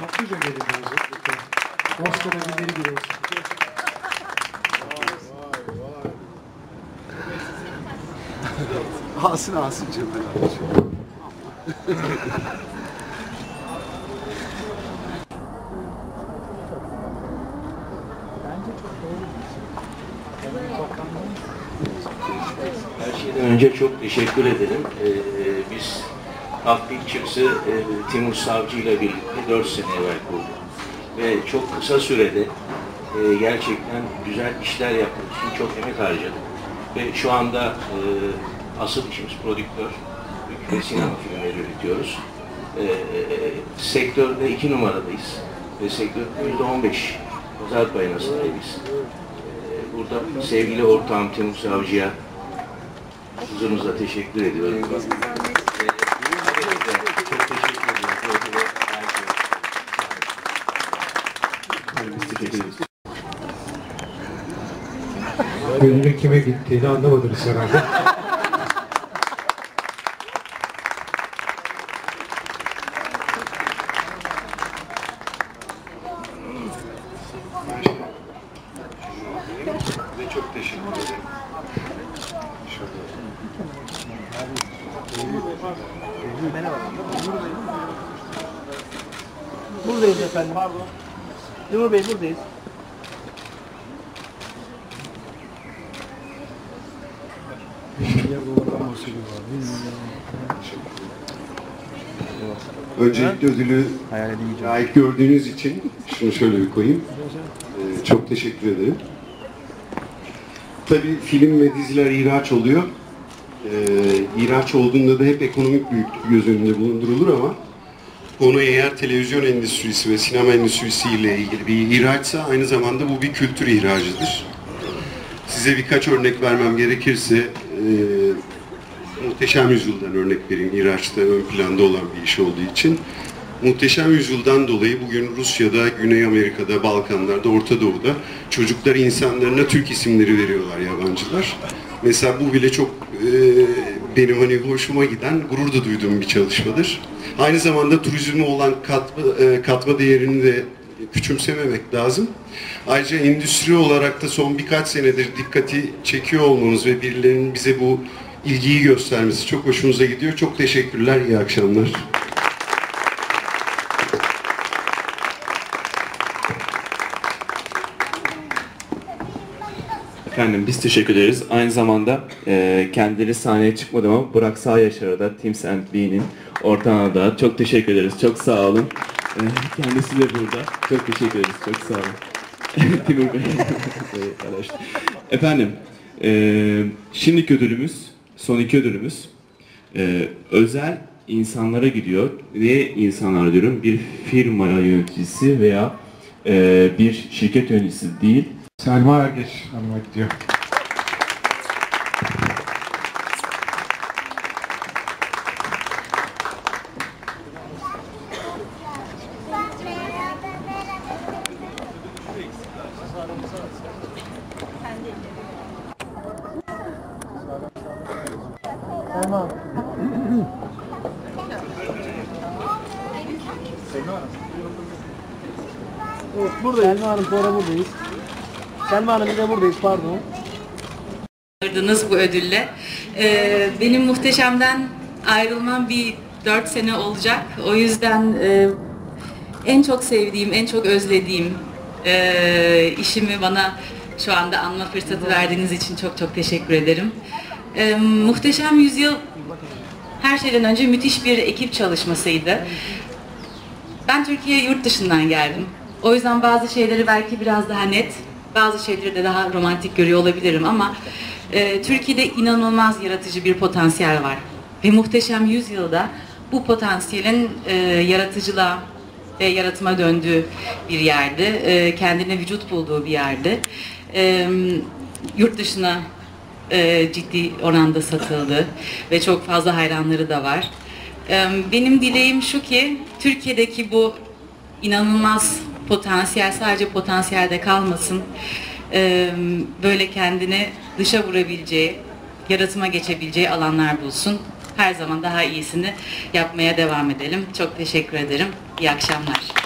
Kaplıca gelin lazım. Boston'a günleri gibi olsun. Alsın alsın Cemal abi. Her şeyden önce çok teşekkür ederim. Ee, biz Halk Pictures'ı e, Timur Savcı ile birlikte 4 sene evvel kurduk. Ve çok kısa sürede e, gerçekten güzel işler yapmak için çok emek harcadık. Ve şu anda e, asıl işimiz prodüktör ve sinema filmleri üretiyoruz. E, e, sektörde iki numaradayız. Ve sektörde yüzde 15 pazar payına sahibiz. E, burada sevgili ortağım Timur Savcı'ya Huzurunuzda teşekkür ediyorum. Ee, Çok teşekkür ediyorum. Teşekkür ederiz. Gönlünün kime gittiğini anlamadınız herhalde. Ve çok teşekkür ederim. Buradayız efendim. Pardon. Timur Bey buradayız. Öncelikle ödülü layık gördüğünüz için şunu şöyle bir koyayım. Ee, çok teşekkür ederim. Tabii film ve diziler ihraç oluyor. Ee, ihraç olduğunda da hep ekonomik büyüklük göz önünde bulundurulur ama konu eğer televizyon endüstrisi ve sinema endüstrisi ile ilgili bir ihraçsa aynı zamanda bu bir kültür ihracıdır. Size birkaç örnek vermem gerekirse e, Muhteşem Yüzyıl'dan örnek vereyim. İraç'ta ön planda olan bir iş olduğu için. Muhteşem Yüzyıl'dan dolayı bugün Rusya'da, Güney Amerika'da, Balkanlar'da, Orta Doğu'da çocuklar insanlarına Türk isimleri veriyorlar yabancılar. Mesela bu bile çok e, benim hani hoşuma giden, gurur da duyduğum bir çalışmadır. Aynı zamanda turizme olan katma, e, katma değerini de küçümsememek lazım. Ayrıca endüstri olarak da son birkaç senedir dikkati çekiyor olmamız ve birilerinin bize bu ilgiyi göstermesi çok hoşumuza gidiyor. Çok teşekkürler, iyi akşamlar. Efendim biz teşekkür ederiz. Aynı zamanda e, kendileri sahneye çıkmadı ama Burak Sağ Yaşar'a da Tim St. B'nin ortağına da çok teşekkür ederiz. Çok sağ olun. E, kendisi de burada. Çok teşekkür ederiz. Çok sağ olun. Timur Bey. Efendim e, şimdiki ödülümüz, son iki ödülümüz e, özel insanlara gidiyor. Ve insanlar diyorum bir firma yöneticisi veya e, bir şirket yöneticisi değil, Selma Ergeç Hanım'a gidiyor. Selma. Evet buradayız. Selma Hanım sonra buradayız. Selma Hanım de buradayız pardon. Aldınız bu ödülle. Ee, benim muhteşemden ayrılmam bir dört sene olacak. O yüzden e, en çok sevdiğim, en çok özlediğim e, işimi bana şu anda anma fırsatı verdiğiniz için çok çok teşekkür ederim. E, Muhteşem Yüzyıl her şeyden önce müthiş bir ekip çalışmasıydı. Ben Türkiye'ye yurt dışından geldim. O yüzden bazı şeyleri belki biraz daha net, bazı şeyleri de daha romantik görüyor olabilirim ama e, Türkiye'de inanılmaz yaratıcı bir potansiyel var. Ve muhteşem yüzyılda bu potansiyelin e, yaratıcılığa ve yaratıma döndüğü bir yerde, e, kendine vücut bulduğu bir yerde. E, yurt dışına e, ciddi oranda satıldı ve çok fazla hayranları da var. E, benim dileğim şu ki Türkiye'deki bu inanılmaz potansiyel sadece potansiyelde kalmasın. E, böyle kendini dışa vurabileceği, yaratıma geçebileceği alanlar bulsun. Her zaman daha iyisini yapmaya devam edelim. Çok teşekkür ederim. İyi akşamlar.